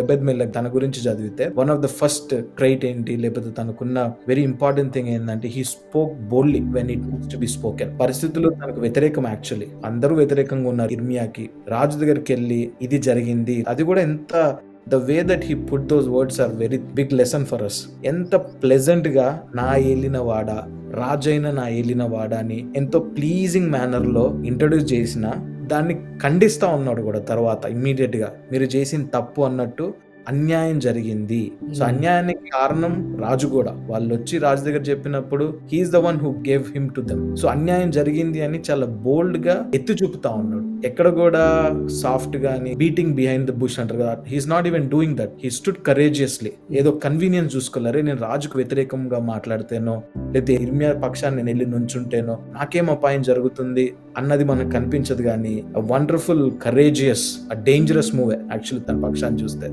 Ebed మెల్లక్ తన గురించి చదివితే one of the first trait ఏంటి? లేకపోతే తనకున్న వెరీ ఇంపార్టెంట్ థింగ్ ఏంటంటే he spoke boldly when it needs to be spoken పరిస్థితులు తనకు వ్యతిరేకం యాక్చువల్లీ అందరూ వ్యతిరేకంగా ఉన్నారు. ఇర్మియాకి రాజు దగ్గరికి వెళ్ళి ఇది జరిగింది. అది కూడా ఎంత the way that he put those words are very big lesson for us ఎంత ప్లెజెంట్గా నా ఏలిన వాడా రాజైన నా ఏలిన వాడా అని ఎంతో ప్లీజింగ్ మేనర్లో ఇంట్రడ్యూస్ చేసిన దాన్ని ఖండిస్తా ఉన్నాడు కూడా తర్వాత ఇమ్మీడియట్గా మీరు చేసిన తప్పు అన్నట్టు అన్యాయం జరిగింది. సో అన్యాయానికి కారణం రాజు కూడా. వాళ్ళు వచ్చి రాజు దగ్గర చెప్పినప్పుడు he's the one who gave him to them so అన్యాయం జరిగింది అని చాలా బోల్డ్గా ఎత్తి చూపుతా ఉన్నాడు. ఎక్కడ కూడా సాఫ్ట్ గాని బీటింగ్ బిహైండ్ ద బుష్ అంటారు కదా. He's not even doing that he stood courageously ఏదో కన్వీనియన్స్ చూసుకోలేరే నేను రాజుకు వ్యతిరేకంగా మాట్లాడితేనో లేదా ఇర్మియా పక్షాన్ని నేను వెళ్ళి నుంచుంటేనో నాకేం అపాయం జరుగుతుంది అన్నది మనకు కనిపించదు కానీ వండర్ఫుల్ కరేజియస్ డేంజరస్ మూవే యాక్చువల్లీ తన పక్షాన్ని చూస్తే.